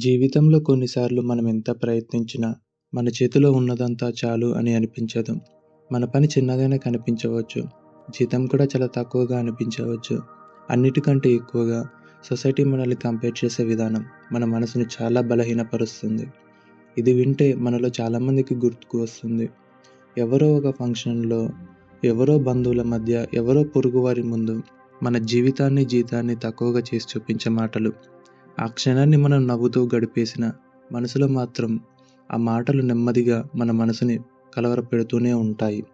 జీవితంలో కొన్నిసార్లు మనం ఎంత ప్రయత్నించినా మన చేతిలో ఉన్నదంతా చాలు అని అనిపించదు. మన పని చిన్నదైనా కనిపించవచ్చు. జీతం కూడా చాలా తక్కువగా అనిపించవచ్చు. అన్నిటికంటే ఎక్కువగా సొసైటీ మనల్ని కంపేర్ చేసే విధానం మన మనసును చాలా బలహీనపరుస్తుంది. ఇది వింటే మనలో చాలామందికి గుర్తుకు వస్తుంది. ఎవరో ఒక ఫంక్షన్లో ఎవరో బంధువుల మధ్య ఎవరో పొరుగువారి ముందు మన జీవితాన్ని జీతాన్ని తక్కువగా చేసి చూపించే మాటలు ఆ క్షణాన్ని మనం నవ్వుతూ గడిపేసిన మనసులో మాత్రం ఆ మాటలు నెమ్మదిగా మన మనసుని కలవరపెడుతూనే ఉంటాయి.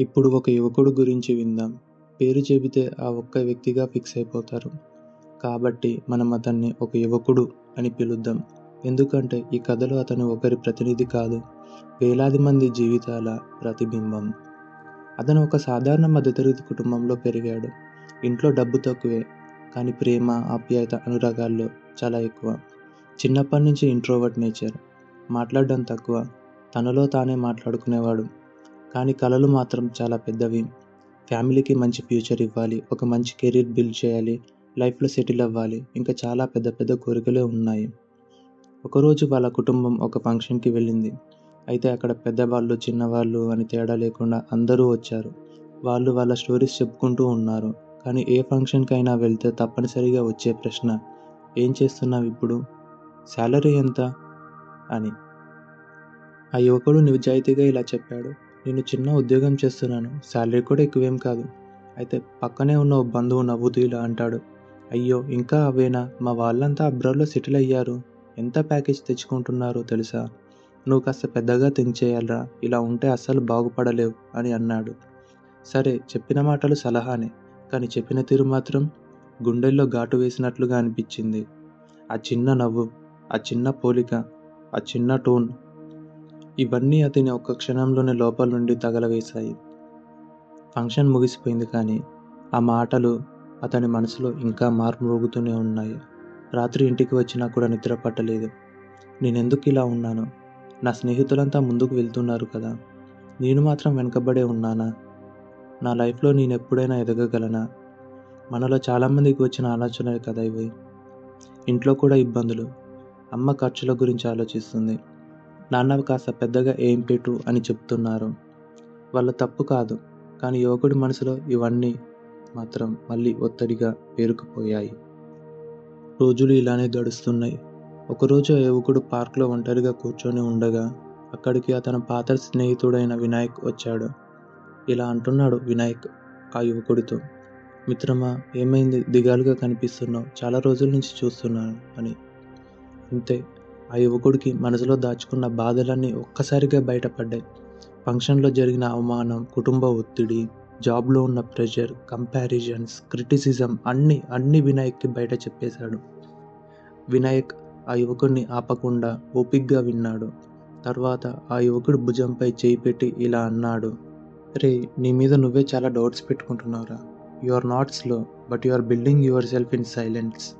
ఇప్పుడు ఒక యువకుడు గురించి విందాం. పేరు చెబితే ఆ ఒక్క వ్యక్తిగా ఫిక్స్ అయిపోతారు. కాబట్టి మనం అతన్ని ఒక యువకుడు అని పిలుద్దాం. ఎందుకంటే ఈ కథలో అతను ఒకరి ప్రతినిధి కాదు. వేలాది మంది జీవితాల ప్రతిబింబం. అతను ఒక సాధారణ మధ్యతరగతి కుటుంబంలో పెరిగాడు. ఇంట్లో డబ్బు తక్కువే కానీ ప్రేమ ఆప్యాయత అనురాగాల్లో చాలా ఎక్కువ. చిన్నప్పటి నుంచి ఇంట్రోవర్ట్ నేచర్ మాట్లాడడం తక్కువ. తనలో తానే మాట్లాడుకునేవాడు. కానీ కళలు మాత్రం చాలా పెద్దవి. ఫ్యామిలీకి మంచి ఫ్యూచర్ ఇవ్వాలి. ఒక మంచి కెరీర్ బిల్డ్ చేయాలి. లైఫ్లో సెటిల్ అవ్వాలి. ఇంకా చాలా పెద్ద పెద్ద కోరికలే ఉన్నాయి. ఒకరోజు వాళ్ళ కుటుంబం ఒక ఫంక్షన్కి వెళ్ళింది. అయితే అక్కడ పెద్దవాళ్ళు చిన్నవాళ్ళు అని తేడా లేకుండా అందరూ వచ్చారు. వాళ్ళు వాళ్ళ స్టోరీస్ చెప్పుకుంటూ ఉన్నారు. కానీ ఏ ఫంక్షన్కైనా వెళ్తే తప్పనిసరిగా వచ్చే ప్రశ్న ఏం చేస్తున్నావు ఇప్పుడు? శాలరీ ఎంత అని. ఆ యువకుడు నిజాయితీగా ఇలా చెప్పాడు నేను చిన్న ఉద్యోగం చేస్తున్నాను శాలరీ కూడా ఎక్కువేం కాదు. అయితే పక్కనే ఉన్న ఓ బంధువు నవ్వుతూ ఇలా అంటాడు అయ్యో ఇంకా అవేనా? మా వాళ్ళంతా అబ్రాడ్లో సెటిల్ అయ్యారు. ఎంత ప్యాకేజ్ తెచ్చుకుంటున్నారో తెలుసా? నువ్వు కాస్త పెద్దగా థింక్ చేయాలరా ఇలా ఉంటే అస్సలు బాగుపడలేవు అని అన్నాడు. సరే చెప్పిన మాటలు సలహానే. కానీ చెప్పిన తీరు మాత్రం గుండెల్లో ఘాటు వేసినట్లుగా అనిపించింది. ఆ చిన్న నవ్వు ఆ చిన్న పోలిక ఆ చిన్న టోన్ ఇవన్నీ అతని ఒక్క క్షణంలోనే లోపల నుండి తగలవేశాయి. ఫంక్షన్ ముగిసిపోయింది కానీ ఆ మాటలు అతని మనసులో ఇంకా మార్మోగుతూనే ఉన్నాయి. రాత్రి ఇంటికి వచ్చినా కూడా నిద్ర పట్టలేదు. నేనెందుకు ఇలా ఉన్నాను? నా స్నేహితులంతా ముందుకు వెళ్తున్నారు కదా. నేను మాత్రం వెనకబడే ఉన్నానా? నా లైఫ్లో నేను ఎప్పుడైనా ఎదగగలనా? మనలో చాలామందికి వచ్చిన ఆలోచనలే కదా ఇవి. ఇంట్లో కూడా ఇబ్బందులు. అమ్మ ఖర్చుల గురించి ఆలోచిస్తుంది. నాన్న కాస్త పెద్దగా ఏం పెట్టు అని చెప్తున్నారు. వాళ్ళ తప్పు కాదు. కానీ యువకుడి మనసులో ఇవన్నీ మాత్రం మళ్ళీ ఒత్తిడిగా పేరుకుపోయాయి. రోజులు ఇలానే గడుస్తున్నాయి. ఒకరోజు ఆ యువకుడు పార్క్లో ఒంటరిగా కూర్చొని ఉండగా అక్కడికి అతని పాత స్నేహితుడైన వినాయక్ వచ్చాడు. ఇలా అంటున్నాడు వినాయక్ ఆ యువకుడితో. మిత్రమా ఏమైంది? దిగాలుగా కనిపిస్తున్నావు. చాలా రోజుల నుంచి చూస్తున్నాను అని. అంతే. ఆ యువకుడికి మనసులో దాచుకున్న బాధలన్నీ ఒక్కసారిగా బయటపడ్డాయి. ఫంక్షన్లో జరిగిన అవమానం కుటుంబ ఒత్తిడి జాబ్లో ఉన్న ప్రెషర్ కంపారిజన్స్ క్రిటిసిజం అన్నీ అన్ని వినాయక్కి బయట చెప్పేశాడు. వినాయక్ ఆ యువకుడిని ఆపకుండా ఓపిగ్గా విన్నాడు. తర్వాత ఆ యువకుడు భుజంపై చేయి పెట్టి ఇలా అన్నాడు. రే నీ మీద నువ్వే చాలా doubts పెట్టుకుంటున్నావురా. You are not slow but you are building yourself in silence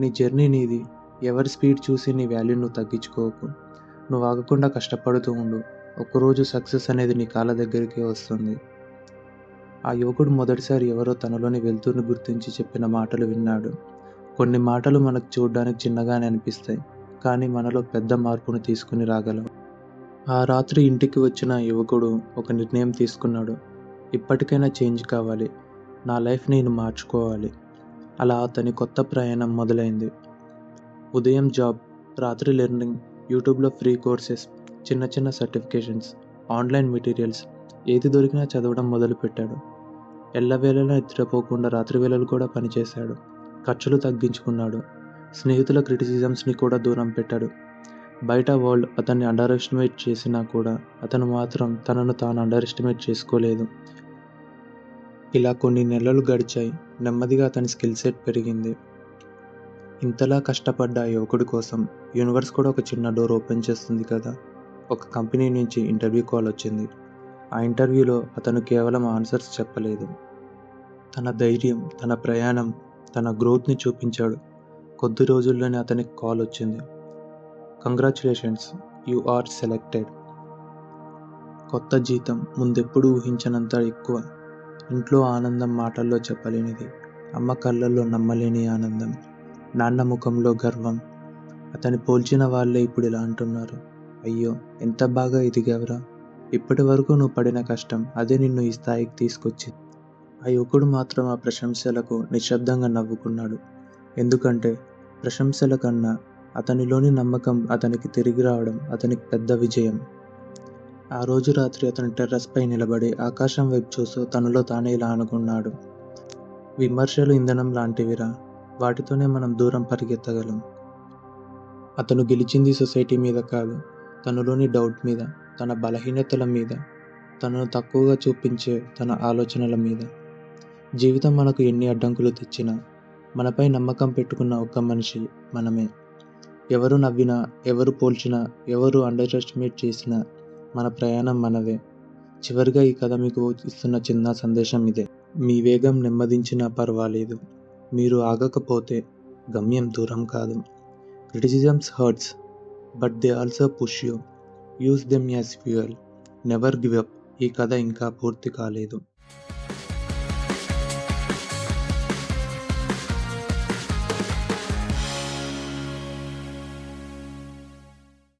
నీ జర్నీ నీది. ఎవరి స్పీడ్ చూసి నీ వాల్యూ నువ్వు తగ్గించుకోకు. నువ్వు ఆగకుండా కష్టపడుతూ ఉండు. ఒకరోజు సక్సెస్ అనేది నీ కాళ్ళ దగ్గరికి వస్తుంది. ఆ యువకుడు మొదటిసారి ఎవరో తనలోని వెళ్తూని గుర్తించి చెప్పిన మాటలు విన్నాడు. కొన్ని మాటలు మనకు చూడడానికి చిన్నగానే అనిపిస్తాయి కానీ మనలో పెద్ద మార్పును తీసుకుని రాగలవు. ఆ రాత్రి ఇంటికి వచ్చిన యువకుడు ఒక నిర్ణయం తీసుకున్నాడు. ఇప్పటికైనా చేంజ్ కావాలి. నా లైఫ్ నేను మార్చుకోవాలి. అలా అతని కొత్త ప్రయాణం మొదలైంది. ఉదయం జాబ్ రాత్రి లెర్నింగ్ యూట్యూబ్లో ఫ్రీ కోర్సెస్ చిన్న చిన్న సర్టిఫికేషన్స్ ఆన్లైన్ మెటీరియల్స్ ఏది దొరికినా చదవడం మొదలుపెట్టాడు. ఎల్లవేళలా నిద్రపోకుండా రాత్రి వేళలు కూడా పనిచేశాడు. ఖర్చులు తగ్గించుకున్నాడు. స్నేహితుల క్రిటిసిజమ్స్ని కూడా దూరం పెట్టాడు. బయట వరల్డ్ అతన్ని అండర్ ఎస్టిమేట్ చేసినా కూడా అతను మాత్రం తనను తాను అండర్ ఎస్టిమేట్ చేసుకోలేదు. ఇలా కొన్ని నెలలు గడిచాయి. నెమ్మదిగా అతని స్కిల్ సెట్ పెరిగింది. ఇంతలా కష్టపడ్డ యువకుడి కోసం యూనివర్స్ కూడా ఒక చిన్న డోర్ ఓపెన్ చేస్తుంది కదా? ఒక కంపెనీ నుంచి ఇంటర్వ్యూ కాల్ వచ్చింది. ఆ ఇంటర్వ్యూలో అతను కేవలం ఆన్సర్స్ చెప్పలేదు. తన ధైర్యం తన ప్రయాణం తన గ్రోత్ని చూపించాడు. కొద్ది రోజుల్లోనే అతనికి కాల్ వచ్చింది. కంగ్రాచులేషన్స్ యు ఆర్ సెలెక్టెడ్ కొత్త జీతం ముందెప్పుడు ఊహించనంత ఎక్కువ. ఇంట్లో ఆనందం మాటల్లో చెప్పలేనిది అమ్మ కళ్ళల్లో నమ్మలేని ఆనందం నాన్న ముఖంలో గర్వం. అతని పోల్చిన వాళ్ళే ఇప్పుడు ఇలా అంటున్నారు. అయ్యో ఎంత బాగా ఎదిగావరా. ఇప్పటి వరకు నువ్వు పడిన కష్టం అదే నిన్ను ఈ స్థాయికి తీసుకొచ్చింది. ఆ యువకుడు మాత్రం ఆ ప్రశంసలకు నిశ్శబ్దంగా నవ్వుకున్నాడు. ఎందుకంటే ప్రశంసల కన్నా అతనిలోని నమ్మకం అతనికి తిరిగి రావడం అతనికి పెద్ద విజయం. ఆ రోజు రాత్రి అతను టెర్రస్పై నిలబడి ఆకాశం వైపు చూస్తూ తనలో తానే ఇలా అనుకున్నాడు. విమర్శలు ఇంధనం లాంటివిరా వాటితోనే మనం దూరం పరిగెత్తగలం. అతను గెలిచింది సొసైటీ మీద కాదు తనలోని డౌట్ మీద తన బలహీనతల మీద తనను తక్కువగా చూపించే తన ఆలోచనల మీద. జీవితం మనకు ఎన్ని అడ్డంకులు తెచ్చినా మనపై నమ్మకం పెట్టుకున్న ఒక్క మనిషి మనమే. ఎవరు నవ్వినా ఎవరు పోల్చినా ఎవరు అండర్ ఎస్టిమేట్ చేసినా మన ప్రయాణం మనదే. చివరిగా ఈ కథ మీకు ఇస్తున్న చిన్న సందేశం ఇదే. మీ వేగం నెమ్మదించినా పర్వాలేదు. మీరు ఆగకపోతే గమ్యం దూరం కాదు. Criticisms hurts but they also push you uses them as fuel never give up ఈ కథ ఇంకా పూర్తి కాలేదు.